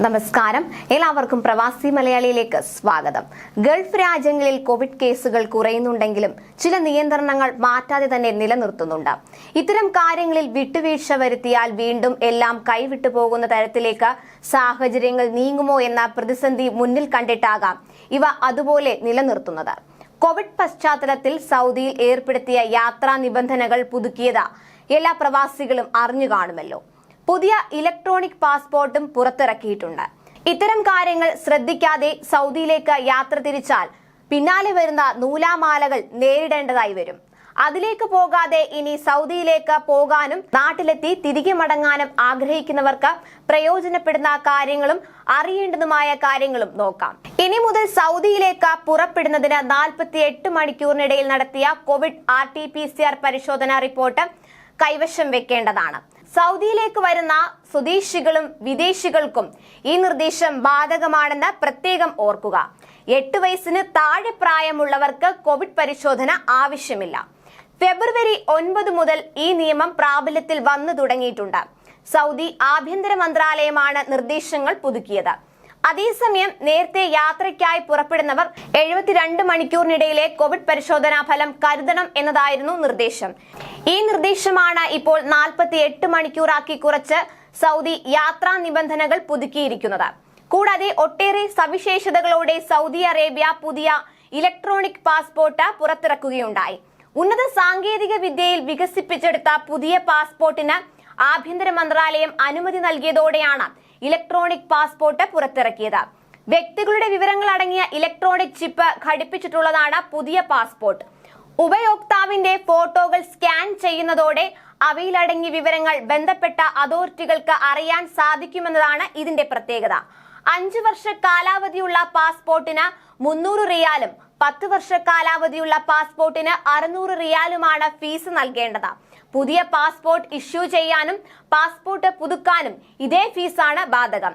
നമസ്കാരം. എല്ലാവർക്കും പ്രവാസി മലയാളിയിലേക്ക് സ്വാഗതം. ഗൾഫ് രാജ്യങ്ങളിൽ കോവിഡ് കേസുകൾ കുറയുന്നുണ്ടെങ്കിലും ചില നിയന്ത്രണങ്ങൾ മാറ്റാതെ തന്നെ നിലനിർത്തുന്നുണ്ട്. ഇത്തരം കാര്യങ്ങളിൽ വിട്ടുവീഴ്ച വരുത്തിയാൽ വീണ്ടും എല്ലാം കൈവിട്ടു പോകുന്ന തരത്തിലേക്ക് സാഹചര്യങ്ങൾ നീങ്ങുമോ എന്ന പ്രതിസന്ധി മുന്നിൽ കണ്ടിട്ടാകാം ഇവ അതുപോലെ നിലനിർത്തുന്നത്. കോവിഡ് പശ്ചാത്തലത്തിൽ സൗദിയിൽ ഏർപ്പെടുത്തിയ യാത്രാ നിബന്ധനകൾ പുതുക്കിയത് എല്ലാ പ്രവാസികളും അറിഞ്ഞു കാണുമല്ലോ. പുതിയ ഇലക്ട്രോണിക് പാസ്പോർട്ടും പുറത്തിറക്കിയിട്ടുണ്ട്. ഇത്തരം കാര്യങ്ങൾ ശ്രദ്ധിക്കാതെ സൗദിയിലേക്ക് യാത്ര തിരിച്ചാൽ പിന്നാലെ വരുന്ന നൂലാമാലകൾ നേരിടേണ്ടതായി വരും. അതിലേക്ക് പോകാതെ ഇനി സൗദിയിലേക്ക് പോകാനും നാട്ടിലെത്തി തിരികെ മടങ്ങാനും ആഗ്രഹിക്കുന്നവർക്ക് പ്രയോജനപ്പെടുന്ന കാര്യങ്ങളും അറിയേണ്ടതുമായ കാര്യങ്ങളും നോക്കാം. ഇനി മുതൽ സൗദിയിലേക്ക് പുറപ്പെടുന്നതിന് നാൽപ്പത്തി എട്ട് മണിക്കൂറിനിടയിൽ നടത്തിയ covid R T P C R പരിശോധന റിപ്പോർട്ട് കൈവശം വെക്കേണ്ടതാണ്. സൗദിയിലേക്ക് വരുന്ന സ്വദേശികളും വിദേശികൾക്കും ഈ നിർദ്ദേശം ബാധകമാണെന്ന് പ്രത്യേകം ഓർക്കുക. എട്ട് വയസ്സിന് താഴെ പ്രായമുള്ളവർക്ക് കോവിഡ് പരിശോധന ആവശ്യമില്ല. ഫെബ്രുവരി ഒൻപത് മുതൽ ഈ നിയമം പ്രാബല്യത്തിൽ വന്നു തുടങ്ങിയിട്ടുണ്ട്. സൗദി ആഭ്യന്തര മന്ത്രാലയമാണ് നിർദ്ദേശങ്ങൾ പുതുക്കിയത്. അതേസമയം നേരത്തെ യാത്രയ്ക്കായി പുറപ്പെടുന്നവർ എഴുപത്തിരണ്ട് മണിക്കൂറിനിടയിലെ കോവിഡ് പരിശോധനാ ഫലം കരുതണം എന്നതായിരുന്നു നിർദ്ദേശം. ഈ നിർദ്ദേശമാണ് ഇപ്പോൾ നാൽപ്പത്തി എട്ട് മണിക്കൂറാക്കി കുറച്ച് സൗദി യാത്രാ നിബന്ധനകൾ പുതുക്കിയിരിക്കുന്നത്. കൂടാതെ ഒട്ടേറെ സവിശേഷതകളോടെ സൗദി അറേബ്യ പുതിയ ഇലക്ട്രോണിക് പാസ്പോർട്ട് പുറത്തിറക്കുകയുണ്ടായി. ഉന്നത സാങ്കേതിക വിദ്യയിൽ വികസിപ്പിച്ചെടുത്ത പുതിയ പാസ്പോർട്ടിന് ആഭ്യന്തര മന്ത്രാലയം അനുമതി നൽകിയതോടെയാണ് ഇലക്ട്രോണിക് പാസ്പോർട്ട് പുറത്തിറക്കിയത്. വ്യക്തികളുടെ വിവരങ്ങൾ അടങ്ങിയ ഇലക്ട്രോണിക് ചിപ്പ് ഘടിപ്പിച്ചിട്ടുള്ളതാണ് പുതിയ പാസ്പോർട്ട്. ഉപയോക്താവിന്റെ ഫോട്ടോകൾ സ്കാൻ ചെയ്യുന്നതോടെ അവയിലടങ്ങിയ വിവരങ്ങൾ ബന്ധപ്പെട്ട അതോറിറ്റികൾക്ക് അറിയാൻ സാധിക്കുമെന്നതാണ് ഇതിന്റെ പ്രത്യേകത. അഞ്ചു വർഷ കാലാവധിയുള്ള പാസ്പോർട്ടിന് മുന്നൂറ് റിയാലും പത്ത് വർഷ കാലാവധിയുള്ള പാസ്പോർട്ടിന് അറുന്നൂറ് റിയാലുമാണ് ഫീസ് നൽകേണ്ടത്. പുതിയ പാസ്പോർട്ട് ഇഷ്യൂ ചെയ്യാനും പാസ്പോർട്ട് പുതുക്കാനും ഇതേ ഫീസാണ് ബാധകം.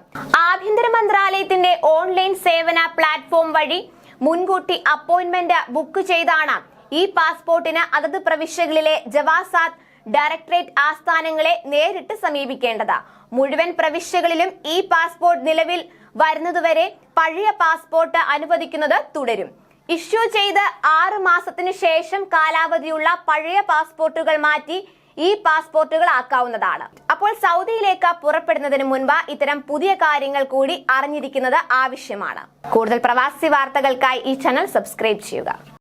ആഭ്യന്തര മന്ത്രാലയത്തിന്റെ ഓൺലൈൻ സേവന പ്ലാറ്റ്ഫോം വഴി മുൻകൂട്ടി അപ്പോയിന്റ്മെന്റ് ബുക്ക് ചെയ്താണ് ഈ പാസ്പോർട്ടിന് അതത് പ്രവിശ്യകളിലെ ജവാസാത്ത് ഡയറക്ടറേറ്റ് ആസ്ഥാനങ്ങളെ നേരിട്ട് സമീപിക്കേണ്ടത്. മുഴുവൻ പ്രവിശ്യകളിലും ഈ പാസ്പോർട്ട് നിലവിൽ വരുന്നതുവരെ പഴയ പാസ്പോർട്ട് അനുവദിക്കുന്നത് തുടരും. ഇഷ്യൂ ചെയ്ത് ആറ് മാസത്തിന് ശേഷം കാലാവധിയുള്ള പഴയ പാസ്പോർട്ടുകൾ മാറ്റി ഈ പാസ്പോർട്ടുകൾ ആക്കാവുന്നതാണ്. അപ്പോൾ സൗദിയിലേക്ക് പുറപ്പെടുന്നതിന് മുൻപ് ഇത്തരം പുതിയ കാര്യങ്ങൾ കൂടി അറിഞ്ഞിരിക്കുന്നത് ആവശ്യമാണ്. കൂടുതൽ പ്രവാസി വാർത്തകൾക്കായി ഈ ചാനൽ സബ്സ്ക്രൈബ് ചെയ്യുക.